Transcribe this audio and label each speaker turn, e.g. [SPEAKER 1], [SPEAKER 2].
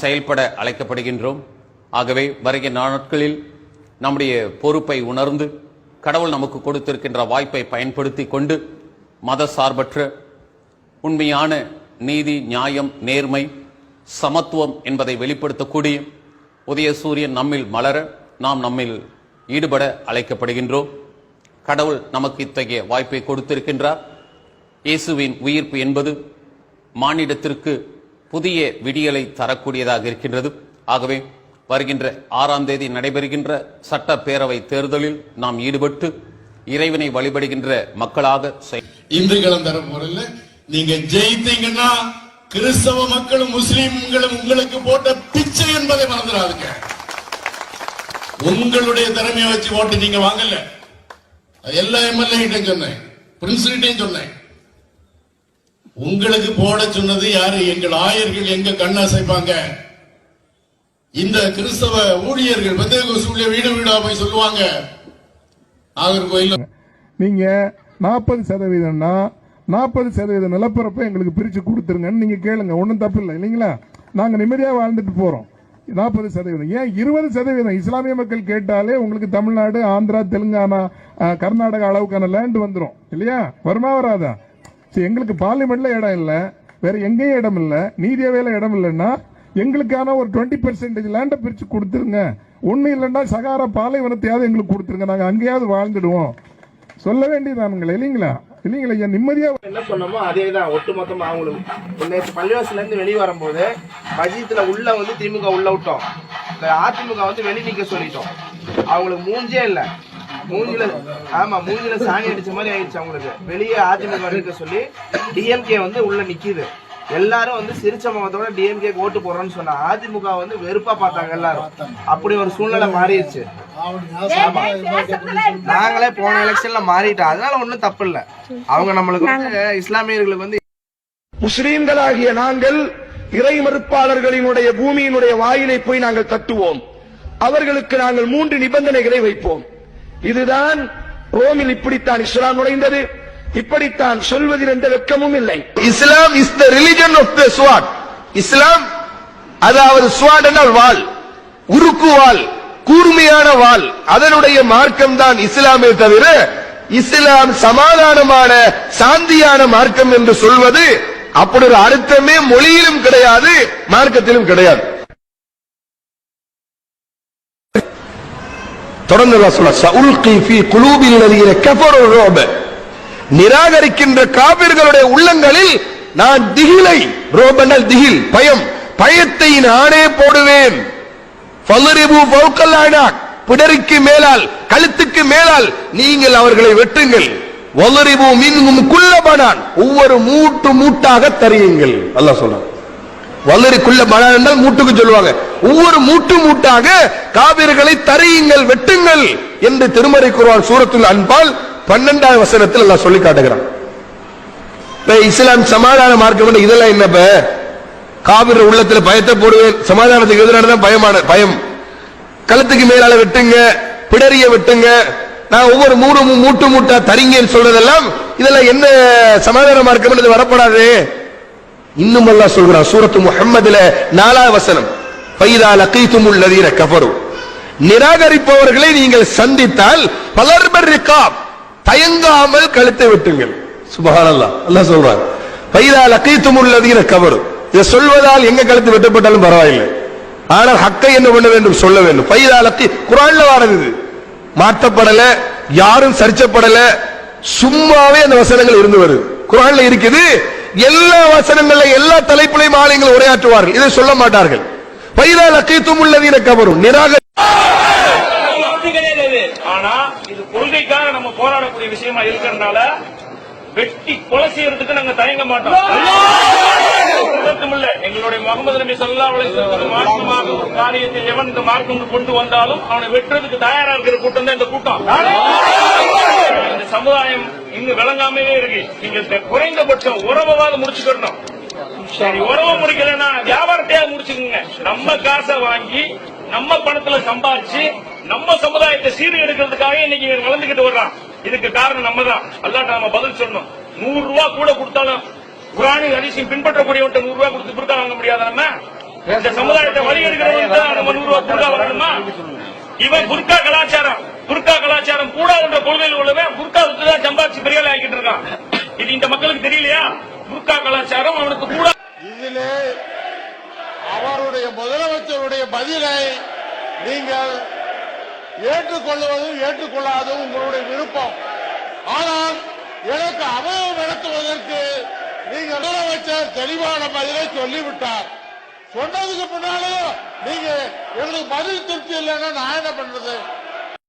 [SPEAKER 1] செயல்பட அழைக்கப்படுகின்றோம். ஆகவே வருகிற நாட்களில் நம்முடைய பொறுப்பை உணர்ந்து கடவுள் நமக்கு கொடுத்திருக்கின்ற வாய்ப்பை பயன்படுத்தி கொண்டு மத சார்பற்ற உண்மையான நீதி நியாயம் நேர்மை சமத்துவம் என்பதை வெளிப்படுத்தக்கூடிய உதயசூரியன் நம்மில் மலர நாம் நம்மில் ஈடுபட அழைக்கப்படுகின்றோம். கடவுள் நமக்கு இத்தகைய வாய்ப்பை கொடுத்திருக்கின்றார். இயேசுவின் உயிர்ப்பு என்பது மானிடத்திற்கு புதிய விடியலை தரக்கூடியதாக இருக்கின்றது. ஆகவே வருகின்ற ஆறாம் தேதி நடைபெறுகின்ற சட்டப்பேரவை தேர்தலில் நாம் ஈடுபட்டு இறைவனை வழிபடுகின்ற மக்களாக செய்-
[SPEAKER 2] இந்துக்களும் முறையில் நீங்க ஜெயித்தீங்கன்னா கிறிஸ்தவ மக்களும் முஸ்லிம்களும் உங்களுக்கு போட்ட பிச்சை என்பதை மறந்துடாதுங்க. உங்களுடைய திறமையை வச்சு ஓட்டு நீங்க வாங்கல. எல்லா எம்எல்ஏ கிட்டையும் சொன்னேன் பிரின்சிகிட்டையும் சொன்னேன். உங்களுக்கு போட சொன்னது யாரு? எங்கள் ஆயர்கள் எங்க கண் அசைப்பாங்க? இந்த கிறிஸ்தவ ஊழியர்கள் பெந்தேகோஸ் வீடு வீடா போய் சொல்லுவாங்க. நாகர்கோயில்
[SPEAKER 3] நீங்க நாற்பது சதவீதம்னா நாற்பது சதவீத நிலப்பரப்பை எங்களுக்கு பிரிச்சு கொடுத்துருங்கன்னு நீங்க கேளுங்க. ஒன்றும் தப்பு இல்லை இல்லைங்களா? நாங்க நிம்மதியா வாழ்ந்துட்டு போறோம். நாற்பது சதவீதம். ஏன் இருபது சதவீதம்? இஸ்லாமிய மக்கள் கேட்டாலே உங்களுக்கு தமிழ்நாடு ஆந்திரா தெலுங்கானா கர்நாடகா அளவுக்கான லேண்ட் வந்துரும். இல்லையா? வருமா வராதா? எங்களுக்கு பார்லிமெண்ட்ல இடம் இல்ல. வேற எங்கேயும் இடம் இல்ல. நீதியவையில இடம் இல்லைன்னா எங்களுக்கான ஒரு டுவெண்ட்டி பெர்சென்டேஜ் லேண்டை பிரிச்சு கொடுத்துருங்க. ஒன்றும் இல்லைன்னா சகாரா பாலைவனத்தையாவது எங்களுக்கு கொடுத்துருங்க. நாங்க அங்கேயாவது வாழ்ந்துடுவோம். சொல்ல வேண்டியதானுங்களே இல்லைங்களா? இல்லைங்களா ஐயா? நிம்மதியா
[SPEAKER 4] என்ன சொன்னோமோ அதே தான் ஒட்டுமொத்தமா அவங்களுக்கு நேற்று பள்ளிவாசல இருந்து வெளியே வரும்போது மஜித்துல உள்ள வந்து திமுக உள்ள விட்டோம். அதிமுக வந்து வெளி நிற்க சொல்லிட்டோம். அவங்களுக்கு மூஞ்சே இல்லை. மூஞ்சில ஆமா மூஞ்சில சாணி அடிச்ச மாதிரி ஆயிடுச்சு அவங்களுக்கு. வெளியே அதிமுக இருக்க சொல்லி டிஎம்கே வந்து உள்ள நிக்குது. எல்லாரும் வந்து சிரிச்ச முகத்தோட டிஎம்கே ஓட்டு போடுறோம்னு சொன்னா அதிமுக வந்து வெறுப்பா பார்த்தாங்க எல்லாரும். அப்படி ஒரு சூழ்நிலை மாறிடுச்சு. நாங்களே போன எலெக்ஷன்ல மாறிட்டோம். அதனால ஒண்ணும் தப்பு இல்ல. அவங்க நம்மளுக்கு வந்து இஸ்லாமியர்களுக்கு வந்து
[SPEAKER 5] முஸ்லீம்களாகிய நாங்கள் இறை மறுப்பாளர்களினுடைய பூமியினுடைய வாயிலை போய் நாங்கள் தட்டுவோம். அவர்களுக்கு நாங்கள் மூன்று நிபந்தனைகளை வைப்போம். இதுதான் ரோமில் இப்படித்தான் இஸ்லாம் நுழைந்தது. இப்படித்தான் சொல்வதில் எந்த வெக்கமும் இல்லை.
[SPEAKER 6] Islam is the religion of the sword Islam அதாவது ஸ்வாட் என்றால் வாள் உருக்கு வால் கூர்மையான வாள் அதனுடைய மார்க்கம் தான் இஸ்லாமே தவிர இஸ்லாம் சமாதானமான சாந்தியான மார்க்கம் என்று சொல்வது அப்படி ஒரு அர்த்தமே மொழியிலும் கிடையாது மார்க்கத்திலும் கிடையாது. ருஅப." நிராகரிக்கின்ற காவிர்களுடைய உள்ளங்களில் நான் திகிலை ரோபனல் திகில் பயம். பயத்தை நானே போடுவேன். ஃபலரிபு பிடரிக்கு மேலால் கழுத்துக்கு மேலால் நீங்கள் அவர்களை வெட்டுங்கள். வலரிபு மின்ஹும் குள்ளபனான் ஒவ்வொரு மூட்டு மூட்டாக தரியுங்கள் அல்லாஹ் சொல்றான். வளரி குள்ளபனான் என்றால் மூட்டுக்கு சொல்லுவாங்க. ஒவ்வொரு மூட்டு மூட்டாக காவிர்களை தரையுங்கள் வெட்டுங்கள் என்று திருமறை குருவான் சூரத்தில் அன்பால் பன்னெண்டாவது வசனத்தில் எல்லாம் சொல்லி காட்டுகிறான். இப்ப இஸ்லாம் சமாதான மார்க்கம் இதெல்லாம் என்னப்ப காவிர உள்ளத்துல பயத்தை போடுவேன். சமாதானத்துக்கு எதிரானதான் பயமான பயம். கழுத்துக்கு மேலால வெட்டுங்க பிடரிய வெட்டுங்க. நான் ஒவ்வொரு மூணு மூ- மூட்டு மூட்டா தரிங்கன்னு சொல்றதெல்லாம் இதெல்லாம் என்ன சமாதான மார்க்கம் வரப்படாது. இன்னும் எல்லாம் சொல்கிறான் சூரத்து முகம்மதுல நாலாவது வசனம். பைதா லகீதுமுல் லதீன கஃபரு நிராகரிப்பவர்களை நீங்கள் சந்தித்தால் பலர்பர் ரிகாப் தயங்காமல் கழுத்தை வெட்டுங்கள். சுபஹானல்லாஹ். அல்லாஹ் சொல்றான். பைதா லகீதுமுல் லதீன கஃபரு இதை சொல்வதால் எங்க கழுத்து வெட்டப்பட்டாலும் பரவாயில்லை. ஆனால் ஹக்கை என்ன பண்ண வேண்டும்? சொல்ல வேண்டும். பைதா லகீ குரான்ல வாரது இது. மாற்றப்படல யாரும் சரிச்சப்படல சும்மாவே அந்த வசனங்கள் இருந்து வருது. குரான்ல இருக்குது எல்லா வசனங்கள்ல எல்லா தலைப்புலையும் ஆலயங்கள் உரையாற்றுவார்கள். இதை சொல்ல மாட்டார்கள். பயிரால லக்கீத்தும் உள்ளதீன கவரும் நிராக
[SPEAKER 7] ஆனா இது கொள்கைக்காக நம்ம போராடக்கூடிய விஷயமா இருக்கிறதுனால வெட்டி கொலை செய்யறதுக்கு நாங்க தயங்க மாட்டோம். இல்ல எங்களுடைய முகமது நபி சொல்லா அலிஸ்லத்துக்கு ஒரு காரியத்தை எவன் இந்த மார்க்கம் கொண்டு வந்தாலும் அவனை வெட்டுறதுக்கு தயாரா இருக்கிற கூட்டம் தான் இந்த கூட்டம். இந்த சமுதாயம் இன்னும் விளங்காமவே இருக்கு. நீங்க இந்த குறைந்தபட்சம் உறவாவது முடிச்சுக்கணும். சரி உறவு முடிக்கலன்னா வியாபாரத்தையா முடிச்சுக்கோங்க. நம்ம காசை வாங்கி நம்ம பணத்துல சம்பாதிச்சு நம்ம சமுதாயத்தை சீர் எடுக்கிறதுக்காக இன்னைக்கு வளர்ந்துகிட்டு வர்றான். இதுக்கு காரணம் நம்ம தான் அல்லாட்ட நம்ம பதில் சொல்லணும். நூறு ரூபா கூட கொடுத்தாலும் குரானி அரிசியும் பின்பற்றக்கூடியவன்ட்ட நூறு ரூபா கொடுத்து பிறக்க வாங்க முடியாத நம்ம? இந்த சமுதாயத்தை வழி எடுக்கிறவங்க நம்ம நூறு ரூபா கொடுக்க வரணுமா இவன் புர்கா கலாச்சாரம். புர்கா கலாச்சாரம் கூடாதுன்ற கொள்கையில் உள்ளவன் புர்கா விட்டு சம்பாதிச்சு பெரிய ஆகிட்டு இருக்கான். இது இந்த மக்களுக்கு தெரியலையா? புர்கா கலாச்சாரம் அவனுக்கு கூட
[SPEAKER 8] இதிலே அவருடைய முதலமைச்சருடைய பதிலை நீங்கள் ஏற்றுக்கொள்வதும் ஏற்றுக்கொள்ளாததும் உங்களுடைய விருப்பம். ஆனால் எனக்கு அமைவு நடத்துவதற்கு நீங்கள் முதலமைச்சர் தெளிவான பதிலை சொல்லிவிட்டார். சொன்னதுக்கு பின்னாலும் நீங்க எனக்கு பதில் திருப்தி இல்லைன்னா நான் என்ன பண்றது?